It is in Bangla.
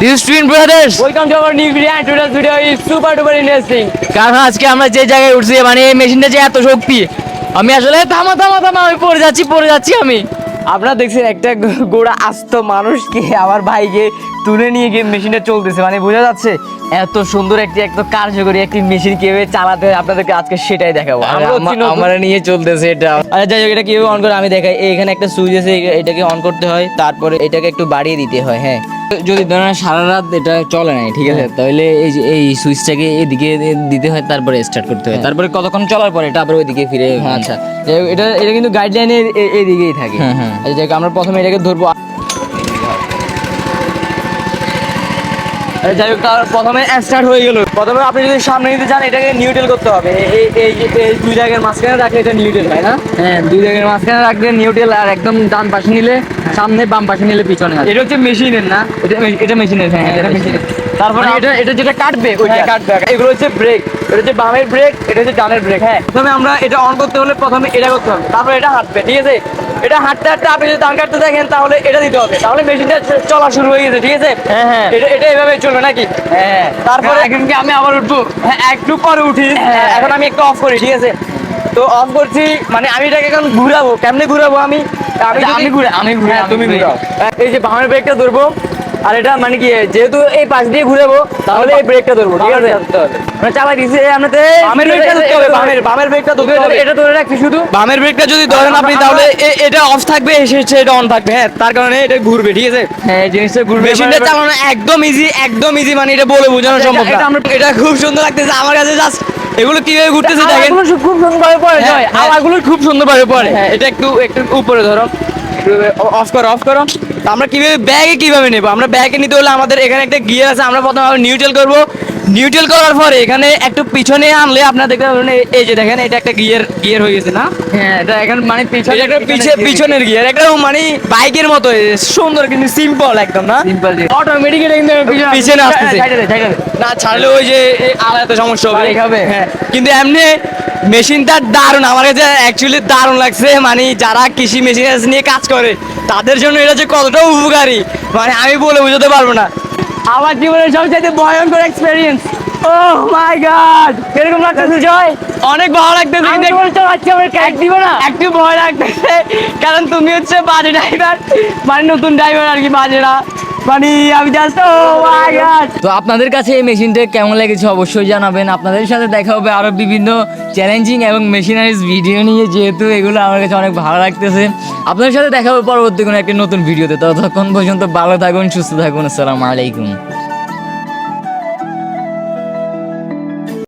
This is twin brothers welcome to our new video and today's video is super duper interesting কারণ আজকে আমরা যে জায়গায় উঠছি মানে এই মেশিনটা যে এত শক্তি আমি আসলে থামা থামা থামা আমি পড়ে যাচ্ছি পড়ে যাচ্ছি আমি। আপনারা দেখছেন একটা গোড়া আস্ত মানুষকে আমার ভাইকে তুলে নিয়ে গিয়ে মেশিনটা চলতেছে। মানে বোঝা যাচ্ছে এত সুন্দর একটি এত কার্যকরী একটি মেশিন কীভাবে চালাতে হয় আপনাদেরকে আজকে সেটাই দেখাবো। আমরা নিয়ে চলতেছে এটা। আচ্ছা যাই হোক এটা কীভাবে অন করে আমি দেখাই। এখানে একটা সুইচ আছে এটাকে অন করতে হয় তারপরে এটাকে একটু বাড়িয়ে দিতে হয় হ্যাঁ। যদি ধরেন সারা রাত এটা চলে নাই ঠিক আছে? তাহলে এই যে এই সুইচটাকে এদিকে দিতে হয় তারপরে স্টার্ট করতে হয়। তারপরে কতক্ষণ চলার পরে এটা আবার ওইদিকে ফিরে আচ্ছা। এটা এটা কিন্তু গাইডলাইনের এদিকেই থাকে। হ্যাঁ, হ্যাঁ। আচ্ছা আমরা প্রথমে এটাকে ধরবো। যাই হোক তার প্রথমে স্টার্ট হয়ে গেল। প্রথমে আপনি যদি সামনে নিতে চান এটাকে নিউটেল করতে হবে। এই- এই এই যে- এই দুই জায়গার মাঝখানে রাখলে এটা নিউটেল হয় না? হ্যাঁ দুই জায়গার মাঝখানে রাখলে নিউটেল আর একদম ডান পাশে নিলে সামনে বাম পাশে নিলে পিছনে এটা হচ্ছে মেশিনের না? এটা এটা মেশিনের হ্যাঁ এটা মেশিনের তারপরে মানে এটা এটা যেটা কাটবে ওইটা। হ্যাঁ, কাটবে। এগুলো হচ্ছে ব্রেক এটা হচ্ছে বামের ব্রেক এটা হচ্ছে ডানের ব্রেক হ্যাঁ প্রথমে আমরা এটা অন করতে হলে প্রথমে এটা করতে হবে। তারপরে এটা হাঁটবে ঠিক আছে? এটা হাঁটতে হাঁটতে আপনি যদি টান কাটতে দেখেন তাহলে এটা দিতে হবে। তাহলে মেশিনটা চলা শুরু হয়ে গেছে ঠিক আছে? হ্যাঁ, হ্যাঁ। এটা এটা এভাবে চলবে নাকি? হ্যাঁ। তারপরে এখন কি আমি আবার উঠবো? হ্যাঁ একটু পরে উঠি। হ্যাঁ। এখন আমি একটু অফ করি ঠিক আছে? তো অফ করছি মানে আমি এটাকে এখন ঘুরাবো। কেমনে ঘুরাবো আমি? আমি আচ্ছা, যদি- আমি ঘুরে- আমি ঘুরে- হ্যাঁ, তুমি ঘুরাও। এই যে বামের ব্রেকটা ধরবো। আর এটা মানে কি যেহেতু এই পাশ দিয়ে ঘুরাবো তাহলে এই ব্রেকটা ধরবো ঠিক আছে? দিছি আপনাতে বামের ব্রেকটা ধরতে হবে বামের বামের ব্রেকটা ধরতে হবে। এটা ধরে রাখছি শুধু। বামের ব্রেকটা যদি ধরেন আপনি তাহলে এটা অফ থাকবে এসে এটা অন থাকবে হ্যাঁ? তার কারণে এটা ঘুরবে ঠিক আছে? হ্যাঁ এই জিনিসটা ঘুরবে মেশিনটা চালানো একদম ইজি একদম ইজি মানে এটা বলে বোঝানো আচ্ছা, সম্ভব না। এটা খুব সুন্দর লাগতেছে আমার কাছে জাস্ট এগুলো কীভাবে ঘুরতেছে দেখেন। খুব সুন্দরভাবে পড়ে হ্যাঁ, যায় হ্যাঁ। আওয়াজগুলো খুব সুন্দরভাবে পড়ে। হ্যাঁ। এটা একটু একটু উপরে ধরো। অফ করো অফ করো। আমরা কীভাবে ব্যাগে কীভাবে নেব? আমরা ব্যাগে নিতে হলে আমাদের এখানে একটা গিয়ার আছে, আমরা প্রথমে নিউট্রাল করব। নিউট্রাল করার পরে এখানে একটু পিছনে আনলে আপনার দেখতে পাবেন এই- যে দেখেন এটা একটা গিয়ার গিয়ার হয়ে গেছে না? হ্যাঁ এটা এখন মানে পিছনে এটা একটা পিছে পিছনের গিয়ার একটা মানে বাইকের মতো সুন্দর কিন্তু সিম্পল একদম না? সিম্পল অটোমেটিক এটা কিন্তু পিছনে আসতেছে। না ছাড়লে ওই যে আলাদা সমস্যা হবে। হ্যাঁ কিন্তু এমনি মেশিনটা দারুণ। আমার কাছে অ্যাকচুয়ালি দারুণ লাগছে। মানে যারা কৃষি মেশিন নিয়ে কাজ করে তাদের জন্য এটা যে কতটা উপকারী। মানে আমি বলে বোঝাতে পারব না। আমার জীবনের সবচেয়ে ভয়ঙ্কর এক্সপেরিয়েন্স ও মাই গড এরকম লাগতেছে জয়? অনেক ভালো লাগতেছে কিন্তু বলতে আজকে আমার ক্যাক দিব না। একটু ভয় লাগতেছে কারণ তুমি হচ্ছে বাজে ড্রাইভার মানে নতুন ড্রাইভার আর কি বাজেরা তো আপনাদের কাছে এই মেশিনটা কেমন লেগেছে অবশ্যই জানাবেন। আপনাদের সাথে দেখা হবে আরও বিভিন্ন চ্যালেঞ্জিং এবং মেশিনারিজ ভিডিও নিয়ে, যেহেতু এগুলো আমার কাছে অনেক ভালো লাগতেছে। আপনাদের সাথে দেখা হবে পরবর্তী কোনো একটি নতুন ভিডিওতে ততক্ষণ পর্যন্ত ভালো থাকুন, সুস্থ থাকুন। আসসালামু আলাইকুম।